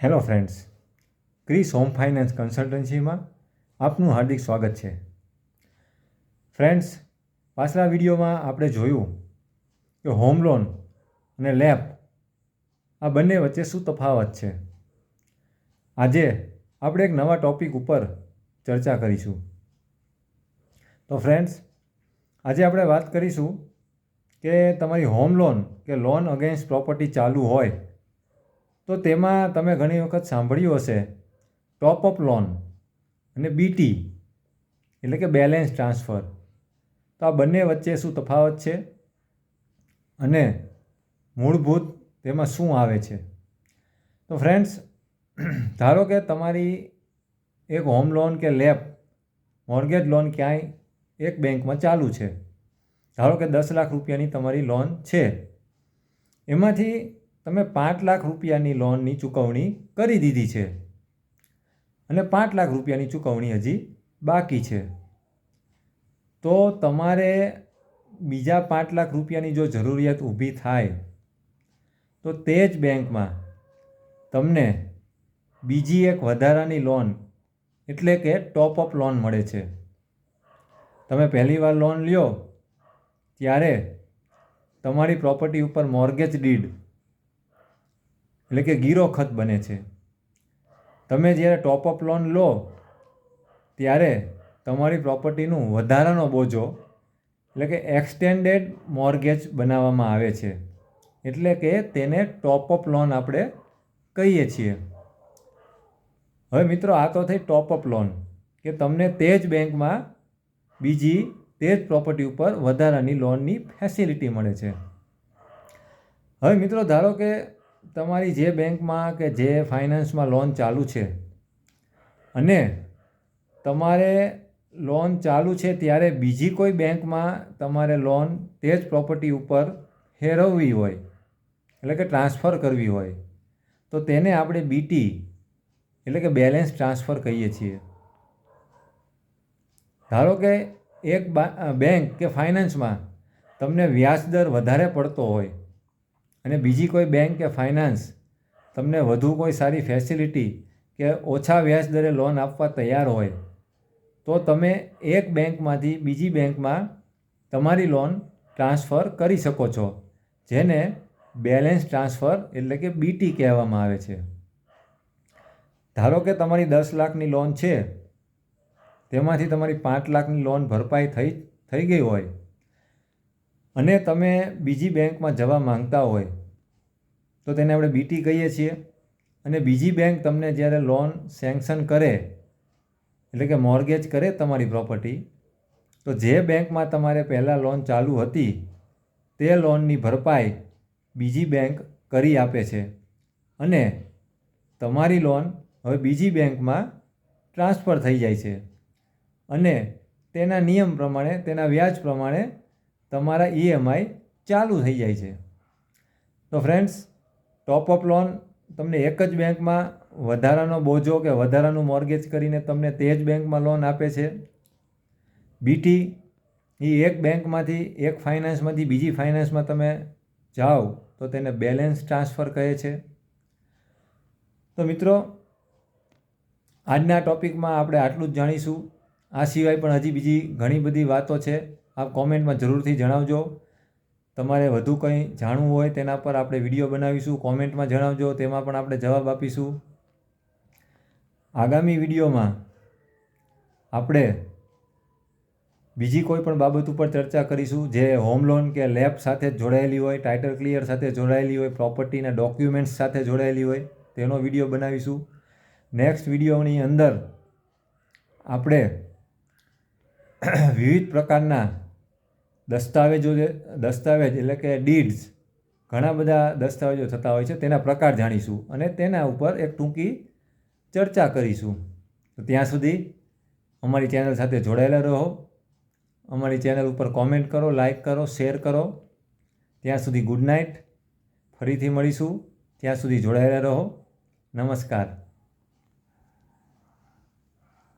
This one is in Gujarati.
Hello friends, Chris home finance કન્સલ્ટન્સીમાં આપનું હાર્દિક સ્વાગત છે. ફ્રેન્ડ્સ, પાછલા વિડીયોમાં આપણે જોયું કે હોમ લોન અને લેપ આ બંને વચ્ચે શું તફાવત છે? આજે આપણે એક નવા ટોપિક ઉપર ચર્ચા કરીશું. તો ફ્રેન્ડ્સ, આજે આપણે વાત કરીશું કે તમારી હોમ લોન કે લોન અગેન્સ્ટ પ્રોપર્ટી ચાલુ હોય તો તેમાં તમે ઘણી વખત સાંભળ્યું હશે. ટોપ અપ લોન અને બીટી એટલે કે બેલેન્સ ટ્રાન્સફર તો આ બંને વચ્ચે શું તફાવત છે? અને મૂળભૂત તેમાં શું આવે છે? તો ફ્રેન્ડ્સ ધારો કે તમારી એક હોમ લોન કે લેપ મોર્ગેજ લોન ક્યાંય એક બેંકમાં ચાલુ છે. ધારો કે દસ લાખ રૂપિયાની તમારી લોન છે. એમાંથી તમે પાંચ લાખ રૂપિયાની લોનની ચૂકવણી કરી દીધી છે. અને પાંચ લાખ રૂપિયાની ચૂકવણી હજી બાકી છે. તો તમારે બીજા પાંચ લાખ રૂપિયાની જો જરૂરિયાત ઊભી થાય, તો તે જ બેંકમાં તમને બીજી એક વધારાની લોન એટલે કે ટોપઅપ લોન મળે છે. તમે પહેલીવાર લોન લ્યો, ત્યારે તમારી પ્રોપર્ટી ઉપર મોર્ગેજ ડીડ એટલે કે ગીરો ખત બને છે. તમે જ્યારે ટોપઅપ લોન લો, ત્યારે તમારી પ્રોપર્ટીનું વધારાનો બોજો, એટલે કે એક્સટેન્ડેડ મોર્ગેજ બનાવવામાં આવે છે. એટલે કે તેને ટોપઅપ લોન આપણે કહીએ છીએ. હવે મિત્રો, આ તો થઈ ટોપઅપ લોન કે તમને તે જ બેંકમાં બીજી તે જ પ્રોપર્ટી ઉપર વધારાની લોનની ફેસિલિટી મળે છે. હવે મિત્રો, ધારો કે તમારી જે બેંકમાં કે જે ફાઇનાન્સમાં લોન ચાલુ છે અને તમારે લોન ચાલુ છે ત્યારે બીજી કોઈ બેંકમાં તમારે લોન તે જ પ્રોપર્ટી ઉપર ફેરવવી હોય, એટલે કે ટ્રાન્સફર કરવી હોય, તો તેને આપણે બીટી, એટલે કે બેલેન્સ ટ્રાન્સફર કહીએ છીએ. ધારો કે એક બેંક કે ફાઇનાન્સમાં તમને વ્યાજ દર વધારે પડતો હોય અને બીજી કોઈ બેંક કે ફાઇનાન્સ તમને વધુ કોઈ સારી ફેસિલિટી કે ઓછા વ્યાજ દરે લોન આપવા તૈયાર હોય, તો તમે એક બેંકમાંથી બીજી બેંકમાં તમારી લોન ટ્રાન્સફર કરી શકો છો, જેને બેલેન્સ ટ્રાન્સફર એટલે કે બીટી કહેવામાં આવે છે. ધારો કે તમારી દસ લાખની લોન છે, તેમાંથી તમારી પાંચ લાખની લોન ભરપાઈ થઈ થઈ ગઈ હોય અને તમે બીજી બેંકમાં જવા માંગતા હોય, તો તેને આપણે બીટી કહીએ છીએ. અને બીજી બેંક તમને જ્યારે લોન સેન્કશન કરે, એટલે કે મોર્ગેજ કરે તમારી પ્રોપર્ટી તો જે બેંકમાં તમારે પહેલાં લોન ચાલુ હતી, તે લોનની ભરપાઈ બીજી બેંક કરી આપે છે. અને તમારી લોન હવે બીજી બેંકમાં ટ્રાન્સફર થઈ જાય છે. અને તેના નિયમ પ્રમાણે, તેના વ્યાજ પ્રમાણે તમારા ઈએમઆઈ ચાલુ થઈ જાય છે. તો ફ્રેન્ડ્સ ટોપઅપ લોન તમને એક જ બેંકમાં વધારાનો બોજો કે વધારાનું મોર્ગેજ કરીને તમને તે જ બેંકમાં લોન આપે છે. બીટી એ એક બેંકમાંથી, એક ફાઇનાન્સમાંથી બીજી ફાઇનાન્સમાં તમે જાઓ તો તેને બેલેન્સ ટ્રાન્સફર કહે છે. તો મિત્રો, આજના ટોપિકમાં આપણે આટલું જ જાણીશું. આ સિવાય પણ હજી બીજી ઘણી બધી વાતો છે. આપ કોમેન્ટમાં જરૂરથી જણાવજો. તમારે વધુ કંઈ જાણવું હોય તેના પર આપણે વીડિયો બનાવીશું. કોમેન્ટમાં જણાવજો, તેમાં પણ આપણે જવાબ આપીશું. આગામી વિડીયોમાં આપણે બીજી કોઈ પણ બાબત ઉપર ચર્ચા કરીશું, જે હોમ લોન કે લેબ સાથે જોડાયેલી હોય ટાઇટલ ક્લિયર સાથે જોડાયેલી હોય પ્રોપર્ટીના ડોક્યુમેન્ટ્સ સાથે જોડાયેલી હોય, તેનો વીડિયો બનાવીશું. નેક્સ્ટ વિડીયોની અંદર આપણે વિવિધ પ્રકારના દસ્તાવેજો જે દસ્તાવેજ એટલે કે ડીડ્સ ઘણા બધા દસ્તાવેજો થતા હોય છે, તેના પ્રકાર જાણીશું અને તેના ઉપર એક ટૂંકી ચર્ચા કરીશું. તો ત્યાં સુધી અમારી ચેનલ સાથે જોડાયેલા રહો, અમારી ચેનલ ઉપર કોમેન્ટ કરો, લાઈક કરો, શેર કરો. ત્યાં સુધી ગુડ નાઇટ, ફરીથી મળીશું. ત્યાં સુધી જોડાયેલા રહો. નમસ્કાર.